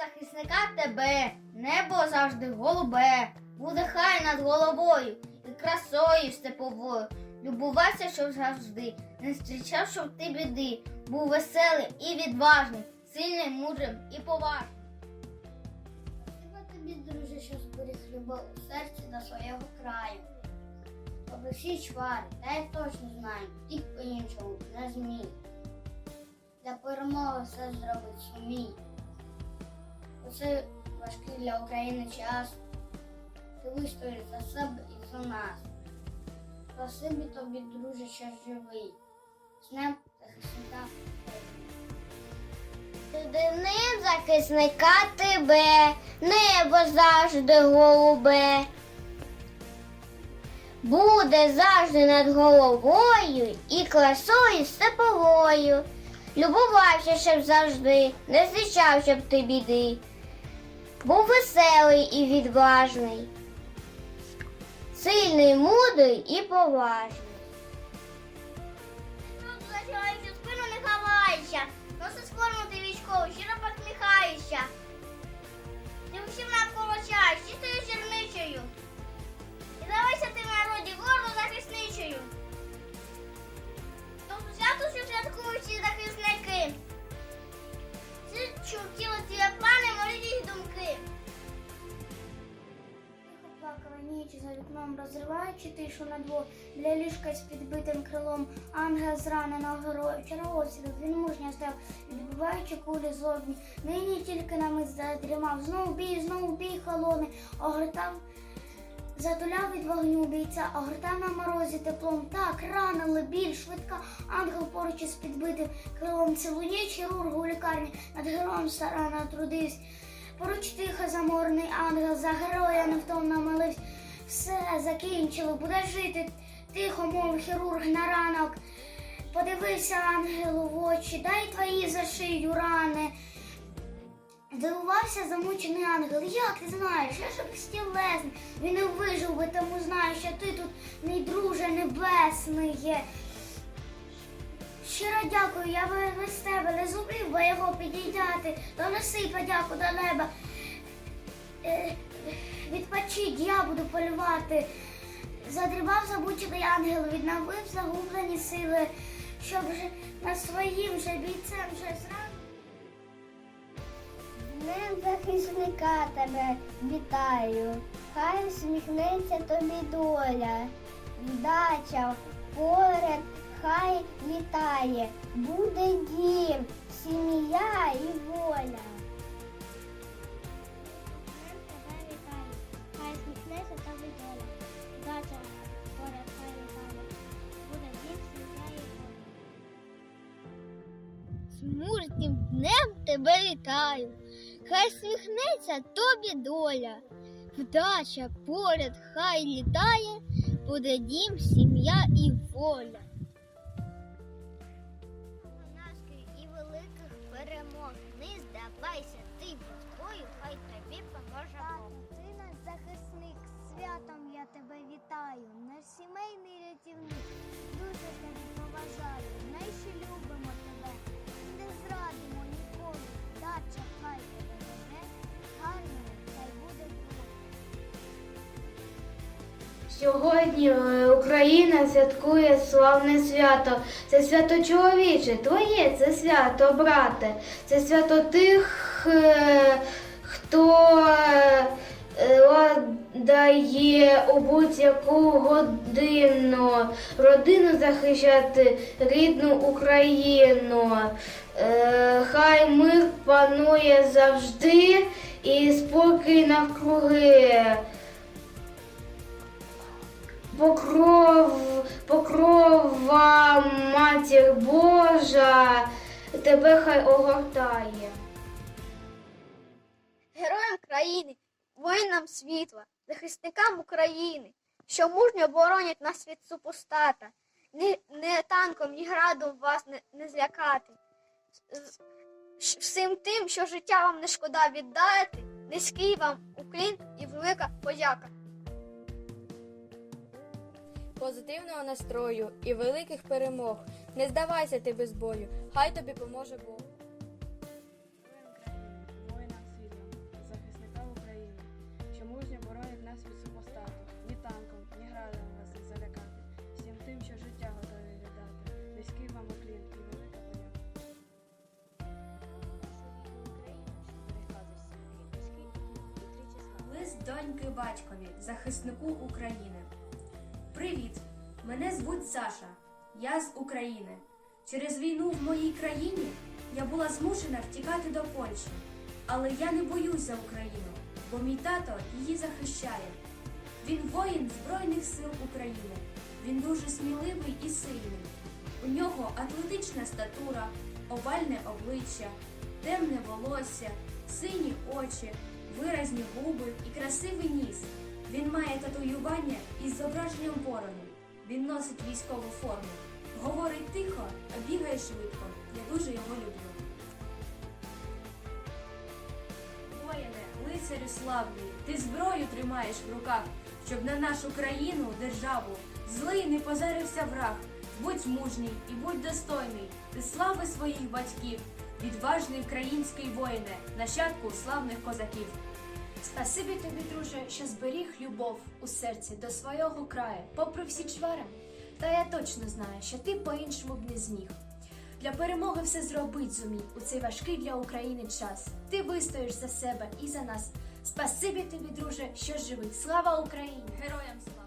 захисника тебе, небо завжди голубе, буде хай над головою і красою степовою. Любувався, щоб завжди, не зустрічав, щоб ти біди, був веселим і відважним, сильним, мудрим і поважним. Спасибо тобі, друже, що зберіг любов у серці до свого краю. Всі чвари, та я точно знаю, ти по-іншому не змій. Для перемоги все зробить сумій. Оце важкий для України час. Ти вистоїш за себе і за нас. Спасибі тобі, друже, що живий. З днем захисника. Днем захисника тебе, небо завжди голубе. Буде завжди над головою і красою степовою. Любувався, щоб завжди, не зустрічав, щоб ти біди. Був веселий і відважний, сильний, мудрий і поважний. Спину не ховайся, носи форму ти військовий, щиро посміхаєшся. Вікном, розриваючи тишу на двох для ліжка з підбитим крилом. Ангел зраненого героя вчора він мужньо став, відбиваючи кулі злобні. Нині тільки на мить задрімав. Знову бій, знову бій холони, огортав. Затуляв від вогню бійця, огортав на морозі теплом. Так, ранили, біль, швидка. Ангел поруч із підбитим крилом. Цілу ніч хірург у лікарні над героєм старано трудився. Поруч тихо заморений ангел, за героя невтомно молився. Все закінчило, буде жити. Тихо, мов хірург на ранок. Подивився ангелу в очі, дай твої за шию рани. Здивувався замучений ангел. Як ти знаєш? Я ж безтілесний. Він не вижив би, тому знаю, що ти тут мій друже небесний є. Щиро дякую, я би без тебе не зумів би його підійняти. Донеси подяку до неба. Відпочить, я буду полювати. Задрібав забучений ангел, відновив загублені сили, щоб же на своїм же бійцем вже зранку. Днем захисника тебе вітаю, хай усміхнеться тобі доля, вдача поряд хай літає, буде дім, сім'я і воля. Усміхнеться тобі доля, вдача поряд хай літає, буде і воля. З мужнім днем тебе вітаю. Хай сміхнеться тобі доля, вдача поряд хай літає, буде дім, сім'я і воля. Наших і великих перемог. Не здавайся, ти бою, хай тобі поможе Бог. Ти наш захисник, святом я тебе вітаю, наш сімейний рятівник, дуже тебе поважаю, найще любимо тебе, не зрадимо ніколи, дача хай тебе веде, гарною хай буде. Сьогодні е, Україна святкує славне свято. Це свято чоловіче, твоє це свято, брате. Це свято тих, е, хто ладає у будь-яку годину родину захищати рідну Україну. Е, Хай мир панує завжди і спокій навкруги покров, покрова матір Божа, тебе хай огортає. Героям країни, воїнам світла, захисникам України, що мужньо боронять нас від супостата, ні, не танком, ні градом вас не, не злякати. Всім тим, що життя вам не шкода віддати, низький вам уклін і велика подяка. позитивного настрою і великих перемог. Не здавайся ти без бою, хай тобі поможе Бог. Доньки батькові, захиснику України. Привіт! Мене звуть Саша. Я з України. Через війну в моїй країні я була змушена втікати до Польщі. Але я не боюся Україну, бо мій тато її захищає. Він воїн Збройних сил України. Він дуже сміливий і сильний. У нього атлетична статура, овальне обличчя, темне волосся, сині очі, виразні губи і красивий ніс. Він має татуювання із зображенням ворону. Він носить військову форму. Говорить тихо, а бігає швидко. Я дуже його люблю. Воїне, лицарю славний, ти зброю тримаєш в руках, щоб на нашу країну, державу, злий не позарився враг. Будь мужній і будь достойний, ти слави своїх батьків, відважний український воїне, нащадку славних козаків. Спасибі тобі, друже, що зберіг любов у серці до свого краю, попри всі чвари. Та я точно знаю, що ти по-іншому б не зміг. Для перемоги все зробить зумій у цей важкий для України час. Ти вистоїш за себе і за нас. Спасибі тобі, друже, що живий. Слава Україні! Героям слава!